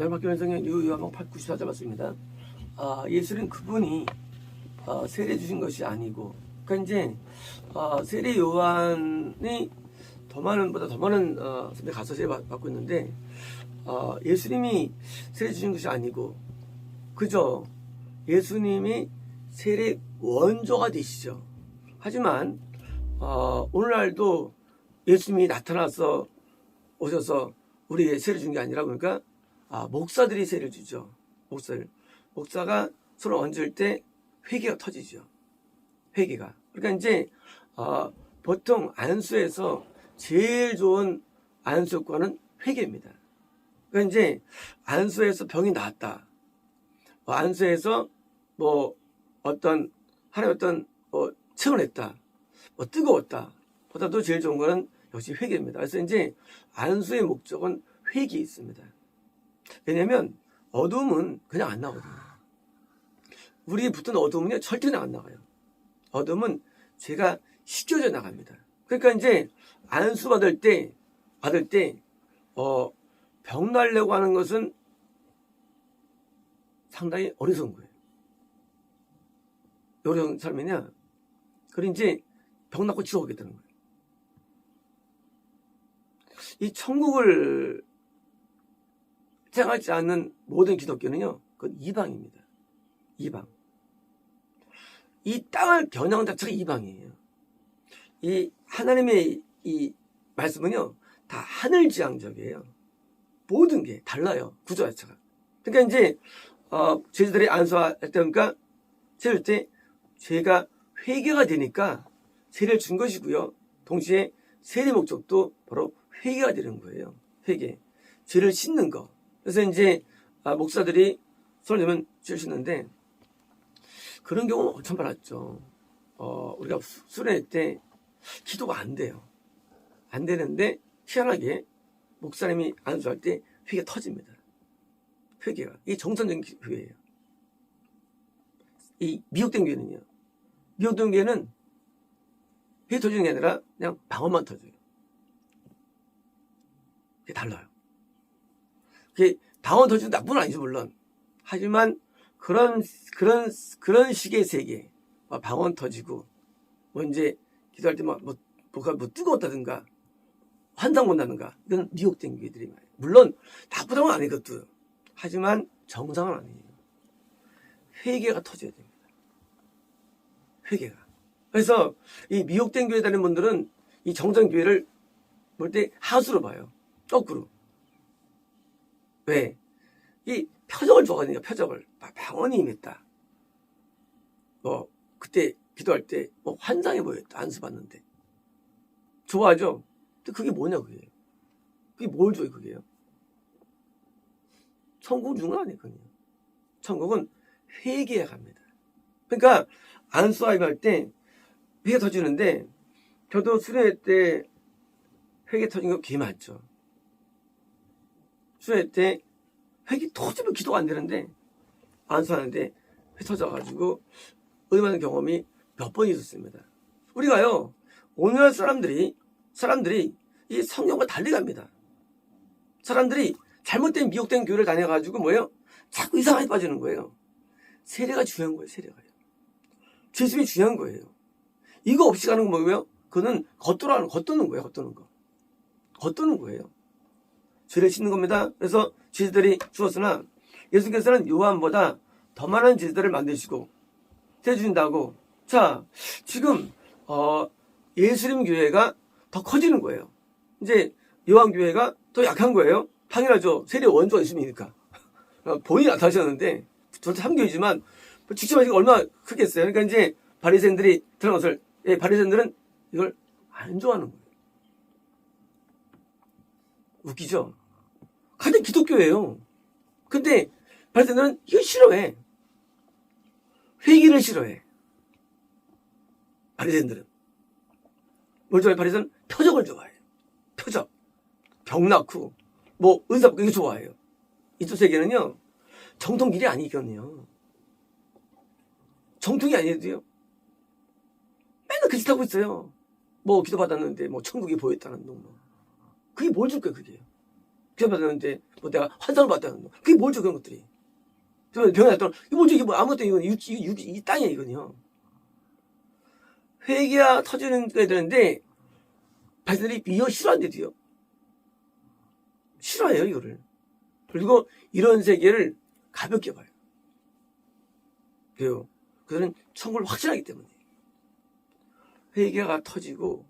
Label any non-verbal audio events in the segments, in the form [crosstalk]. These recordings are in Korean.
열막교 원성의 유요한복 894자 맞습니다. 아, 예수는 그분이 아, 세례 주신 것이 아니고, 그러니까 이제 아, 세례 요한이 더 많은 보다 더 많은 어, 선배 가서 세례 받- 받고 있는데 아, 예수님이 세례 주신 것이 아니고 그저 예수님이 세례 원조가 되시죠. 하지만 어, 오늘날도 예수님이 나타나서 오셔서 우리에게 세례 준 게 아니라 그러니까 아, 목사들이 세례를 주죠. 목사를 목사가 서로 얹을 때 회개가 터지죠. 회개가. 그러니까 이제 어, 보통 안수에서 제일 좋은 안수 효과는 회개입니다. 그러니까 이제 안수에서 병이 나았다. 어, 안수에서 뭐 어떤 하나의 어떤 뭐 체험을 했다. 뭐 뜨거웠다. 보다도 제일 좋은 거는 역시 회개입니다. 그래서 이제 안수의 목적은 회개에 있습니다. 왜냐면 어둠은 그냥 안 나거든요. 우리에 붙은 어둠은요 절대 안 나가요. 어둠은 죄가 씻겨져 나갑니다. 그러니까 이제 안수 받을 때 받을 때 어 병 날려고 하는 것은 상당히 어리석은 거예요. 왜 어리석은 삶이냐? 그리 이제 병 낫고 지워오겠다는 거예요. 이 천국을 생각하지 않는 모든 기독교는요, 그건 이방입니다. 이방. 이 땅을 겨냥한 자체가 이방이에요. 이 하나님의 이 말씀은요, 다 하늘지향적이에요. 모든 게 달라요. 구조 자체가. 그러니까 이제, 어, 제자들이 안수할 때, 그러니까, 세울 때, 죄가 회개가 되니까 세례를 준 것이고요. 동시에 세례 목적도 바로 회개가 되는 거예요. 회개. 죄를 씻는 거. 그래서 이제, 아, 목사들이 죄를 씻는데, 그런 경우는 엄청 많았죠. 어, 우리가 수- 수련회 때 기도가 안 돼요. 안 되는데, 희한하게 목사님이 안수할 때 회개 터집니다. 회개가. 이게 정상적인 기- 회개예요. 이 미혹된 교회는요. 미혹된 교회는 회개 터지는 게 아니라 그냥 방언만 터져요. 그게 달라요. 방언 터지는 나쁜 건 아니죠, 물론. 하지만 그런, 그런, 그런 식의 세계, 막 방언 터지고, 뭐 이제 기도할 때 막, 뭐, 뭐가 뭐 뜨거웠다든가, 환상 본다든가, 이건 미혹된 교회들이 많아요. 물론, 나쁘다는 건 아니거든. 하지만 정상은 아니에요. 회개가 터져야 됩니다. 회개가. 그래서 이 미혹된 교회 다니는 분들은 이 정상 교회를 볼 때 하수로 봐요. 거꾸로. 왜? 이 표적을 좋아하니까 표적을. 막 방언이 임했다. 뭐 그때 기도할 때 뭐 환상이 보였다. 안수 받는데. 좋아하죠? 근데 그게 뭐냐 그게. 그게 뭘 줘요 그게요. 천국 주는 건 아니거든요. 천국은 회개에 갑니다. 그러니까 안수하임 할때 회개 터지는데 저도 수련회 때 회개 터진 거꽤 많죠. 수련회 때 회개 터지면 기도가 안 되는데 안수하는데 회 터져가지고 은혜받는 경험이 몇 번 있었습니다. 우리가요 오늘날 사람들이 사람들이 이 성경과 달리 갑니다. 사람들이 잘못된 미혹된 교회를 다녀가지고 뭐예요? 자꾸 이상하게 빠지는 거예요. 세례가 중요한 거예요. 세례가요. 죄수이 중요한 거예요. 이거 없이 가는 거 뭐예요? 그는 겉돌아는 겉도는 거예요. 겉도는 거. 겉도는 거예요. 죄를 씻는 겁니다. 그래서 죄들이 죽었으나 예수께서는 요한보다 더 많은 죄들을 만드시고 해주신다고. 자, 지금 어, 예수님 교회가 더 커지는 거예요. 이제 요한 교회가 더 약한 거예요. 당연하죠. 세례 원조가. 어, [laughs] 본인이 나타나셨는데 저도 3교이지만 직접 하시가 얼마나 크겠어요. 그러니까 이제 바리새인들이 들은 것을 예, 바리새인들은 이걸 안 좋아하는 거예요. 웃기죠? 같은 기독교예요. 근데 바리새인들은 이걸 싫어해. 회기를 싫어해. 바리새인들은 뭘 좋아해? 바리새인은 표적을 좋아해요. 표적. 병 낳고 뭐 은사 받고 이거 좋아해요. 이쪽 세계는요. 정통 길이 아니거든요. 정통이 아니어도요. 맨날 그 짓 하고 있어요. 뭐 기도 받았는데 뭐 천국이 보였다는 둥 뭐. 그게 뭘줄 거야 그게. 받았는데 뭐 내가 환상을 봤다는 거. 그게 뭘죠 그런 것들이. 저 병에 났더니 이거 뭐죠 이게 뭐 아무것도 이건 이, 이, 이, 이 땅이야 이거는요. 회개가 터지는 게 되는데 발생들이 미어 싫어한대도요. 싫어해요 이거를. 그리고 이런 세계를 가볍게 봐요. 왜요? 그들은 천국을 확신하기 때문에. 회개가 터지고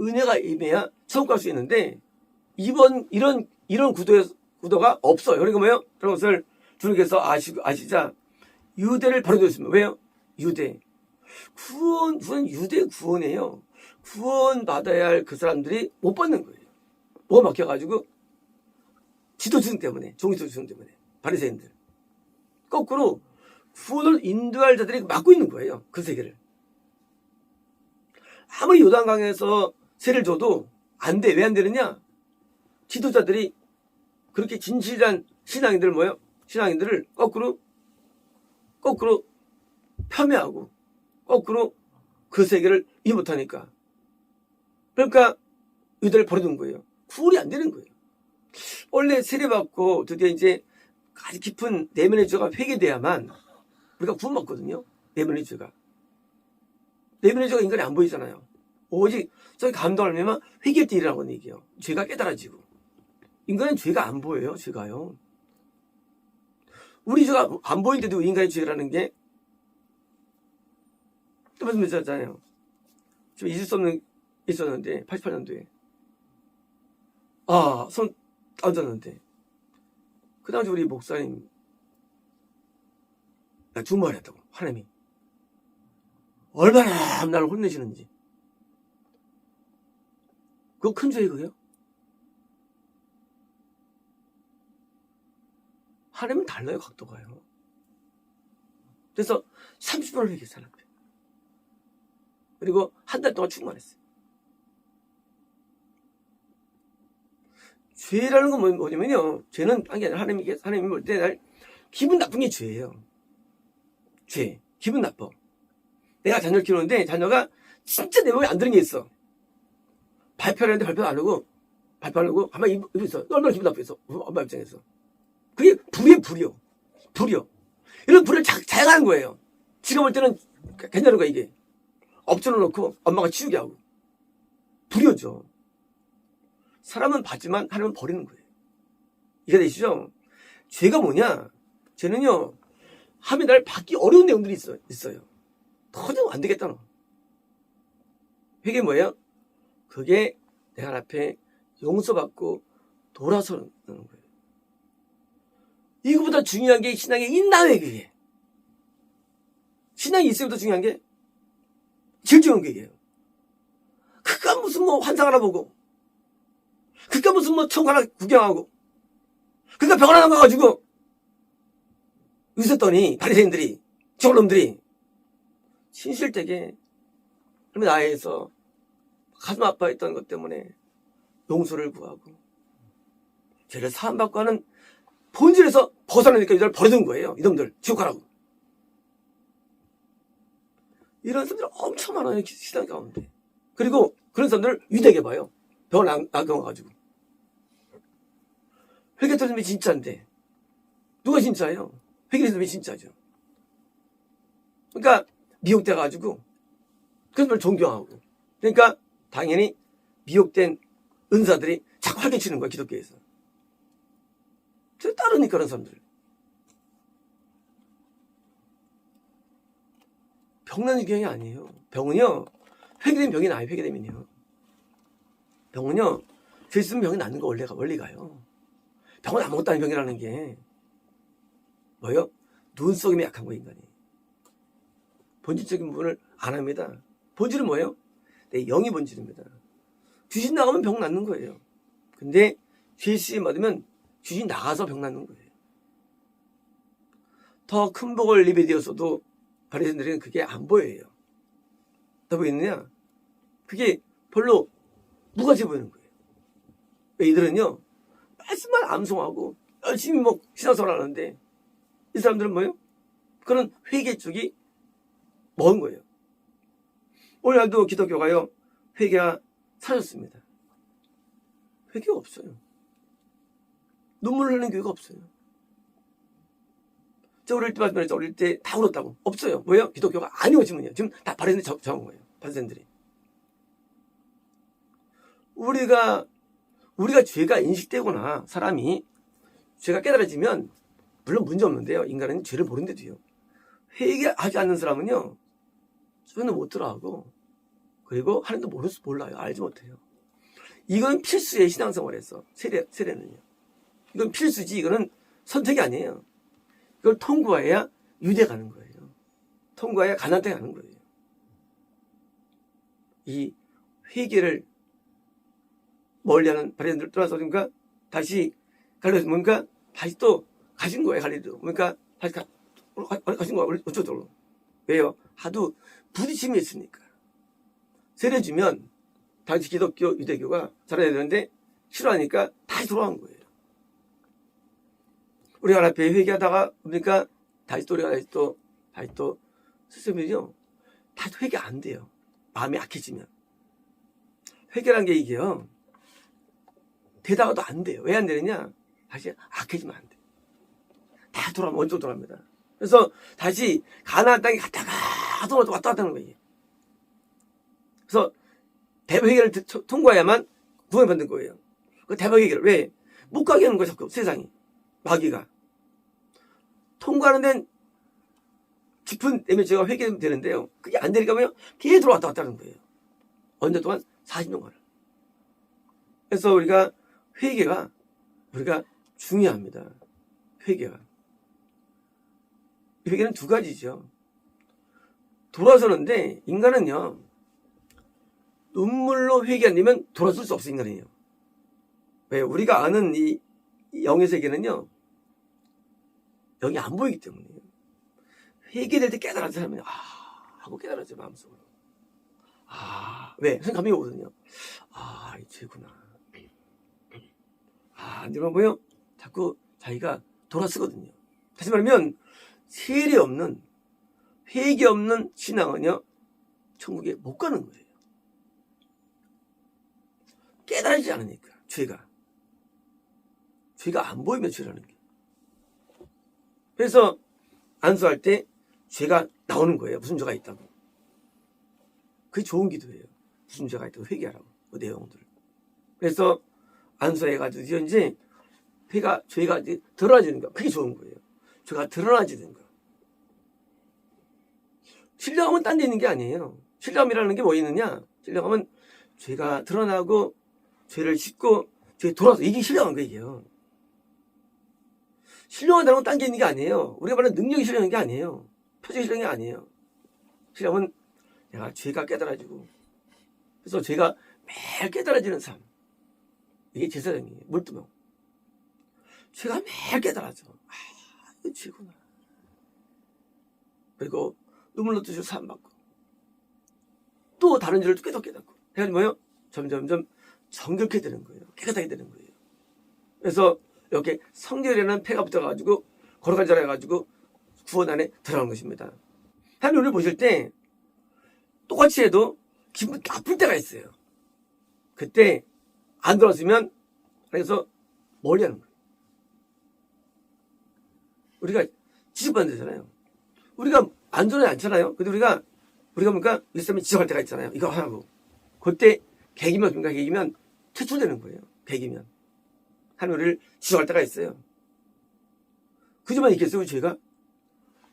은혜가 임해야 천국 갈 수 있는데 이번 이런 이런 구도에 구도가 없어요. 그러니까 뭐예요? 그런 것을 주님께서 아시 아시자 유대를 버려두었습니다. 왜요? 유대 구원 구원 유대 구원이에요. 구원 받아야 할 그 사람들이 못 받는 거예요. 뭐가 막혀가지고 지도층 때문에 종지도층 때문에 바리새인들 거꾸로 구원을 인도할 자들이 막고 있는 거예요. 그 세계를. 아무리 요단강에서 세를 줘도 안 돼. 왜 안 되느냐? 지도자들이 그렇게 진실한 신앙인들 뭐요? 신앙인들을 거꾸로 거꾸로 폄훼하고 거꾸로 그 세계를 이해 못하니까 그러니까 유대를 버려둔 거예요. 구원이 안 되는 거예요. 원래 세례받고 드디어 이제 아주 깊은 내면의 죄가 회개돼야만 우리가 구원받거든요. 내면의 죄가. 내면의 죄가 인간이 안 보이잖아요. 오직 저기 감동을 하면 회개할 때 일어나는 얘기예요. 죄가 깨달아지고. 인간은 죄가 안 보여요. 죄가요. 우리 죄가 안 보이는데도 인간의 죄라는 게 또 말씀드렸잖아요. 지금 잊을 수 없는 있었는데 88년도에 아, 손 얹었는데 그 당시 우리 목사님 나 주말을 했다고 하나님이 얼마나 나를 혼내시는지 그거 큰 죄예요 그게요? 하나님은 달라요 각도가요. 그래서 30분을 회개했어요 하나님. 그리고 한 달 동안 충만했어요. 죄라는 건 뭐- 뭐냐면요. 죄는 딴게 아니라 하나님이 하나님이 볼 때 날 기분 나쁜 게 죄예요. 죄. 기분 나빠. 내가 자녀를 키우는데 자녀가 진짜 내 마음에 안 드는 게 있어. 발표를 했는데 발표 안 하고 발표 안 하고 가만히 입- 입고 있어 얼마나 기분 나쁘겠어 엄마 입장에서 불이요 불이요 이런 불을 자, 자행하는 거예요. 지가 볼 때는 괜찮은 거야 이게. 엎질러 놓고 엄마가 치우게 하고. 불이었죠. 사람은 받지만 하나님은 버리는 거예요. 이해 되시죠? 죄가 뭐냐? 죄는요 하면 날 받기 어려운 내용들이 있어, 있어요. 터지면 안 되겠다. 너 회개 뭐예요? 그게 내 하나님 앞에 용서받고 돌아서는 거예요. 이거보다 중요한 게 신앙에 있나 왜 그게? 신앙이 있어야부터 중요한 게 제일 중요한 게 이게요. 그가 무슨 뭐 환상 하나 보고 그가 무슨 뭐 천국 하나 구경하고 그가 병원 하나 가가지고 웃었더니 바리새인들이 저놈들이 신실되게 그러면 나에서 가슴 아파했던 것 때문에 용서를 구하고 죄를 사함받고 하는 본질에서 벗어나니까 이들 버려둔 거예요. 이놈들 지옥 가라고. 이런 사람들 엄청 많아요. 시장 가운데. 그리고 그런 사람들을 위대하게 봐요. 병원 안, 안 가가지고. 회개 터님이 진짜인데 누가 진짜예요? 회개 터님이 진짜죠. 그러니까 미혹돼 가지고 그런 걸 존경하고 그러니까 당연히 미혹된 은사들이 자꾸 활개치는 거야 기독교에서 저 따르니까 그런 사람들 병나는 경이 아니에요 병은요 회개된 병이 나요 회개되면요 병은요 죄 있으면 병이 낫는 거 원래가 원리가요 병은 아무것도 아닌 병이라는 게 뭐요? 눈속임에 약한 거 인간이 본질적인 부분을 안 합니다 본질은 뭐예요? 내 영이 본질입니다. 귀신 나가면 병 낫는 거예요. 근데 죄씨 맞으면 귀신 나가서 병 낫는 거예요. 더 큰 복을 입에 되었어도 바리새인들은 그게 안 보여요. 더 보이느냐? 그게 별로 무가지 보이는 거예요. 왜 이들은요 말씀만 암송하고 열심히 뭐 신앙생활 하는데 이 사람들은 뭐예요? 그런 회개 쪽이 먼 거예요. 오늘날도 눈물 흘리는 교회가 없어요. 저 어릴 때 말씀드렸죠. 어릴 때 다 울었다고. 없어요. 뭐예요? 기독교가 아니오지만요. 지금 다 정- 정한 거예요. 바리새인들이. 우리가 우리가 죄가 인식되거나 사람이 죄가 깨달아지면 물론 문제 없는데요. 인간은 죄를 모르는데도요. 회개하지 않는 사람은요. 전혀 못 들어하고 그리고 하나님도 모르 몰라요. 알지 못해요. 이건 필수의 신앙생활에서 세례 세례는요. 이건 필수지. 이거는 선택이 아니에요. 이걸 통과해야 유대 가는 거예요. 통과해야 가나안 땅에 가는 거예요. 이 회개를 멀리하는 바리새인들 떠나서 그러니까 다시 갈려서 뭔가 다시 또 가신 거예요 갈리도 그러니까 다시 가, 가, 가신 거야 어쩌도록 왜요 하도 부딪힘이 있으니까 세례 주면 당시 기독교 유대교가 잘해야 되는데 싫어하니까 다시 돌아온 거예요 우리가 하나 앞에 회개하다가 그러니까 다시 또 우리가 다시 또 다시 또 스스로요 다시 회개 안 돼요 마음이 약해지면 회개란 게 이게요 되다가도 안 돼요. 왜 안 되느냐? 다시 악해지면 안 돼. 다 돌아오면 원쪽 돌아갑니다. 그래서 다시 가나안 땅에 갔다가 또 왔다 갔다 하는 거예요. 그래서 드- 통과해야만 구원받는 거예요. 그 대박 해결 왜? 못 가게 하는 거예요, 자꾸 세상이. 마귀가. 통과하는 데는 깊은 데미지가 회개되는데요. 그게 안 되니까 뭐요? 계속 왔다 갔다 하는 거예요. 언제 동안? 40년간을. 그래서 우리가 회개가 우리가 중요합니다. 회개가. 회개는 두 가지죠. 돌아서는데 인간은요 눈물로 회개 안 되면 돌아설 수 없어 인간이에요. 왜 우리가 아는 이 영의 세계는요 영이 안 보이기 때문이에요. 회개될 때 깨달아진 사람은 아 하고 깨달아져 마음속으로. 아 왜? 생각이 오거든요. 아 이제구나. 아, 이런 뭐요? 자꾸 자기가 돌아서거든요. 다시 말하면 세례 없는 회개 없는 신앙은요 천국에 못 가는 거예요. 깨달지 않으니까 죄가 죄가 안 보이면 죄라는 게. 그래서 안수할 때 죄가 나오는 거예요. 무슨 죄가 있다고. 그게 좋은 기도예요. 무슨 죄가 있다고 회개하라고 그 내용들. 그래서 안수해가지고 이제 회가 죄가 이제 드러나지는 거 그게 좋은 거예요. 죄가 드러나지는 거. 신령함은 딴 데 있는 게 아니에요. 신령함이라는 게 뭐 있느냐? 신령함은 죄가 드러나고 죄를 씻고 죄 돌아서 이게 신령한 거예요. 신령하다는 건 딴 게 있는 게 아니에요. 우리가 말하는 능력이 신령한 게 아니에요. 표정이 신령이 아니에요. 신령은 내가 죄가 깨달아지고 그래서 죄가 매일 깨달아지는 삶. 이게 제사장이에요. 물두멍. 죄가 매일 깨달아져. 아, 이거 죄구나. 그리고 눈물로 뜻을 사함 받고 또 다른 죄를 깨닫 깨닫고 해가지고 뭐요? 점점점 정결케 되는 거예요. 깨끗하게 되는 거예요. 그래서 이렇게 성결이라는 폐가 붙어가지고 걸어간 자라 해가지고 구원 안에 들어가는 것입니다. 하나님 오늘 보실 때 똑같이 해도 기분 나쁠 때가 있어요. 그때 안 들었으면 그래서 멀리 하는 거예요. 우리가 지적받는 데잖아요. 우리가 안전하지 않잖아요. 근데 우리가 우리가 뭔가 일삼이 지적할 때가 있잖아요. 이거 하라고. 그때 계기면 뭔가 계기면 퇴출되는 거예요. 계기면 우리를 지적할 때가 있어요. 그지만 있겠어요, 죄가?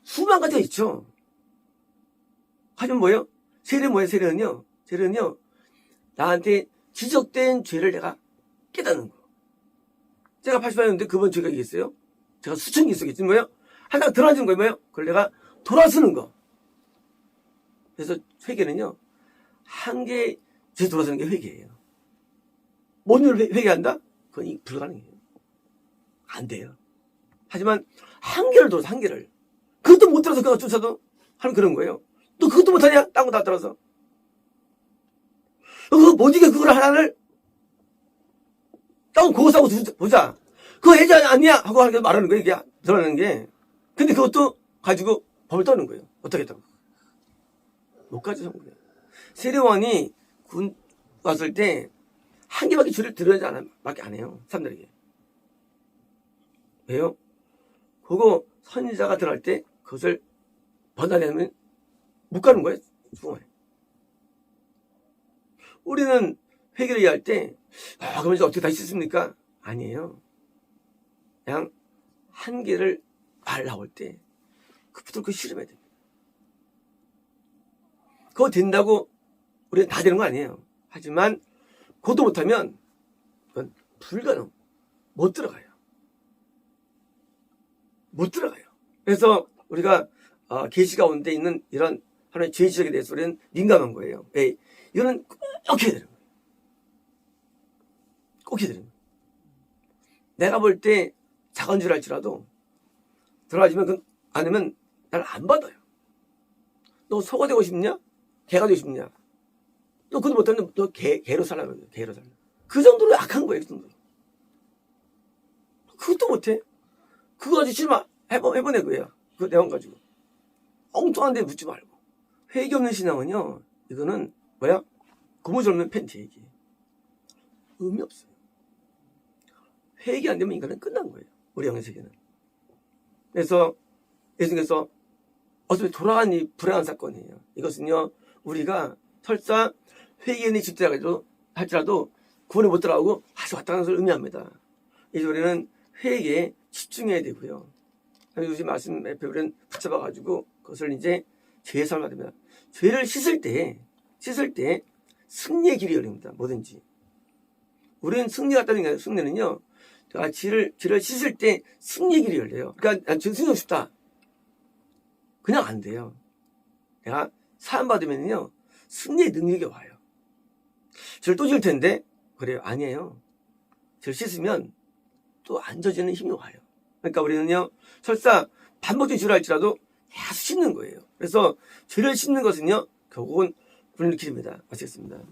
수만 가지가 있죠. 하지만 뭐예요? 세례 뭐예요, 세례는요? 세례는요, 나한테 지적된 죄를 내가 깨닫는 거. 제가 80년인데 그번 죄가 있겠어요? 제가 수천 개 있었겠지, 뭐예요? 하나가 드러나지는 거예요, 뭐예요? 그걸 내가 돌아서는 거. 그래서 회개는요, 한 개, 죄 돌아서는 게 회개예요. 모든 걸 회- 회개한다? 그건 이- 불가능해요. 안 돼요. 하지만 한 개를 돌아서 한 개를. 그것도 못 들어서 그거 쫓아도 하는 그런 거예요. 또 그것도 못하냐? 딴 거 다 들어서. 그거 못 이겨 그걸 하나를 딴 그거 두- 보자. 그거 해지 않냐? 하고 하는 게 말하는 거예요. 이게 드러나는 게. 근데 그것도 가지고 법을 떠는 거예요. 어떻게 했다고. 못 가죠, 성공이에요. 세례왕이 군 왔을 때 한 개밖에 줄을 들어야지 않아, 밖에 안 해요. 사람들에게. 왜요? 그거 선지자가 들어갈 때 그것을 번안하면 못 가는 거예요. 중앙에. 우리는 회개를 이해할 때, 아, 그럼 이제 어떻게 다시 씻습니까? 아니에요. 그냥 한계를 말 나올 때, 그부터 그 실험해야 됩니다. 그거 된다고 우리는 다 되는 거 아니에요. 하지만, 그것도 못하면, 불가능. 못 들어가요. 못 들어가요. 그래서 우리가 어, 계시 가운데 있는 이런 하나의 죄 지적에 대해서 우리는 민감한 거예요. 왜? 이거는 꼭 해야 되는 거예요. 꼭 해야 되는 거예요. 내가 볼 때 작은 줄 알지라도 들어가지면 그 아니면 나를 안 받아요. 너 소가 되고 싶냐? 개가 되고 싶냐? 너 그것도 못하면 너 개, 개로 살라면 돼. 개로 살라. 그 정도로 약한 거예요. 그 정도로. 그것도 못해. 그거 가지고 실마 해보, 해보내 그거야. 그 내용 가지고. 엉뚱한 데 묻지 말고. 회개 없는 신앙은요, 이거는 뭐야? 고무줄면 팬티 얘기. 의미 없어요. 회개 안 되면 인간은 끝난 거예요. 우리 영의 세계는. 그래서 예수님께서 어차피 돌아간 이 불행한 사건이에요. 이것은요, 우리가 설사 회개에 집중하기도 할지라도 구원에 못 들어가고 다시 왔다는 것을 의미합니다. 이제 우리는 회개에 집중해야 되고요. 요즘 말씀 옆에 우리는 붙잡아가지고 그것을 이제 죄의 삶을 됩니다. 죄를 씻을 때, 씻을 때 승리의 길이 열립니다. 뭐든지. 우리는 승리 같다는 게 아니라 승리는요, 아, 죄를, 죄를 씻을 때 승리의 길이 열려요. 그러니까 난죄 승리하고 싶다. 그냥 안 돼요. 내가 사함받으면요, 승리의 능력이 와요. 죄를 또 지을 텐데, 그래요. 아니에요. 죄를 씻으면 또안 져지는 힘이 와요. 그러니까 우리는요, 설사 반복적인 죄를 할지라도 계속 씻는 거예요. 그래서 죄를 씻는 것은요, 결국은 불리는 길입니다. 마치겠습니다.